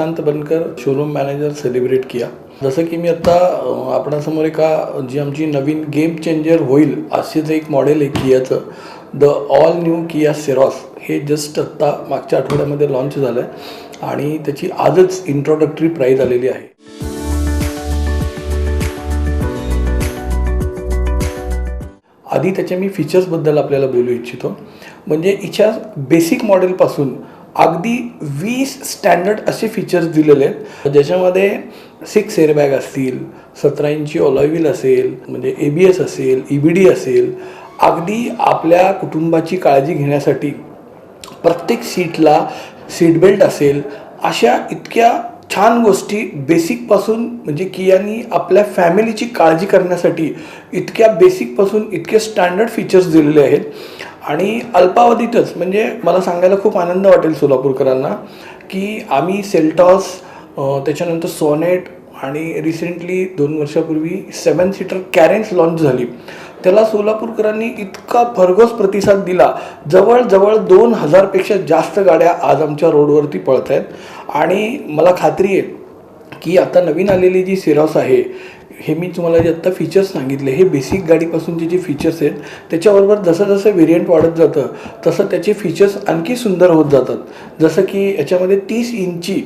Prashant Bankar showroom manager celebrate KIA. जसं की मी आत्ता आपणासमोर एका जी आमची नवीन गेम चेंजर होईल असेच एक मॉडेल आहे कियाचं. The all new Kia Syros हे जस्ट आत्ता मागच्या आठवड्यामध्ये लॉन्च झालं आहे आणि त्याची आजच इंट्रोडक्टरी प्राईज आलेली आहे. आधी त्याच्या मी फीचर्सबद्दल आपल्याला बोलू इच्छितो. म्हणजे हिच्या बेसिक मॉडेलपासून अगदी वीस स्टँडर्ड असे फीचर्स दिलेले आहेत. ज्याच्यामध्ये सिक्स एअरबॅग असतील सतरा इंची ऑलॉयव्हील असेल म्हणजे ए बी एस असेल ई बी डी असेल अगदी आपल्या कुटुंबाची काळजी घेण्यासाठी प्रत्येक सीटला सीट बेल्ट असेल अशा इतक्या छान गोष्टी बेसिकपासून म्हणजे की यांनी आपल्या फॅमिलीची काळजी करण्यासाठी इतक्या बेसिकपासून इतके स्टँडर्ड फीचर्स दिलेले आहेत. आणि अल्पावधीतच म्हणजे मला सांगायला खूप आनंद वाटेल सोलापूरकरांना की आम्ही सेल्टॉस त्याच्यानंतर सोनेट आणि रिसेंटली दोन वर्षापूर्वी सेवन सीटर कॅरेन्स लॉन्च झाली. त्याला सोलापूरकरांनी इतका भरघोस प्रतिसाद दिला. जवळजवळ दोन हजारपेक्षा जास्त गाड्या आज आमच्या रोडवरती पळत आहेत आणि मला खात्री आहे की आता नवीन आलेली जी सिरॉस आहे हे मी तुम्हाला जे आत्ता फीचर्स सांगितले हे बेसिक गाडीपासूनचे जे फीचर्स आहेत त्याच्याबरोबर जसं जसं व्हेरियंट वाढत जातं तसं त्याचे फीचर्स आणखी सुंदर होत जातात. जसं की याच्यामध्ये तीस इंची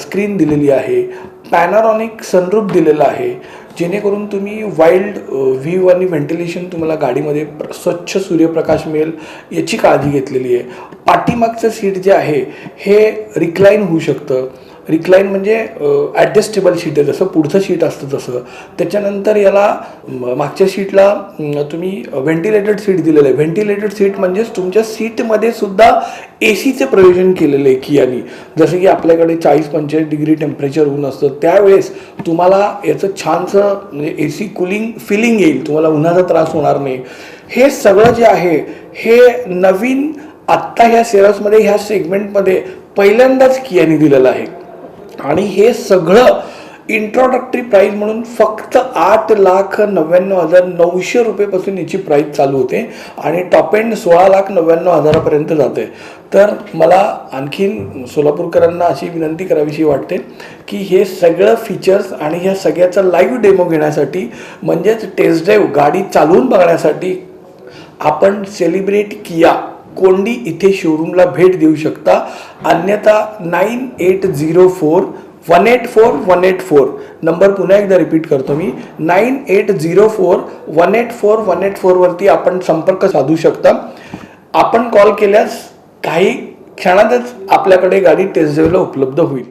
स्क्रीन दिलेली आहे पॅनारॉनिक सनरूप दिलेला आहे जेणेकरून तुम्ही वाईल्ड व्ह्यू आणि व्हेंटिलेशन तुम्हाला गाडीमध्ये स्वच्छ सूर्यप्रकाश मिळेल याची काळजी घेतलेली आहे. पाठीमागचं सीट जे आहे हे रिक्लाईन होऊ शकतं. रिक्लाईन म्हणजे ॲडजस्टेबल शीट आहे जसं पुढचं शीट असतं तसं. त्याच्यानंतर याला मागच्या शीटला तुम्ही व्हेंटिलेटेड सीट दिलेलं आहे. व्हेंटिलेटेड सीट म्हणजेच तुमच्या सीटमध्ये सुद्धा ए सीचे प्रयोजन केलेलं आहे कियानी. जसं की आपल्याकडे चाळीस पंचेचाळीस डिग्री टेम्परेचर ऊन असतं. त्यावेळेस तुम्हाला याचं छानसं म्हणजे ए सी कुलिंग फिलिंग येईल. तुम्हाला उन्हाचा त्रास होणार नाही. हे सगळं जे आहे हे नवीन आत्ता ह्या सेरसमध्ये ह्या सेगमेंटमध्ये पहिल्यांदाच कियानी दिलेलं आहे. आणि हे सगळं इंट्रोडक्टरी प्राईज म्हणून फक्त आठ लाख नव्याण्णव हजार नऊशे रुपयेपासून याची प्राईज चालू होते आणि टॉप एंड सोळा लाख नव्याण्णव हजारापर्यंत जाते. तर मला आणखीन सोलापूरकरांना अशी विनंती करावीशी वाटते की हे सगळं फीचर्स आणि ह्या सगळ्याचा लाईव्ह डेमो घेण्यासाठी म्हणजेच टेस्ट ड्राईव्ह गाडी चालवून बघण्यासाठी आपण सेलिब्रेट किया. कोंडी इथे शोरूमला भेट देऊ शकता. अन्यथा nine eight zero four one eight four one eight four. Number पुन्हा एकदा रिपीट करतो मी. Nine eight zero four one eight four one eight फोरवरती आपण संपर्क साधू शकता. आपण कॉल केल्यास काही क्षणातच आपल्याकडे गाडी टेस्ट ड्राईव्हला उपलब्ध होईल.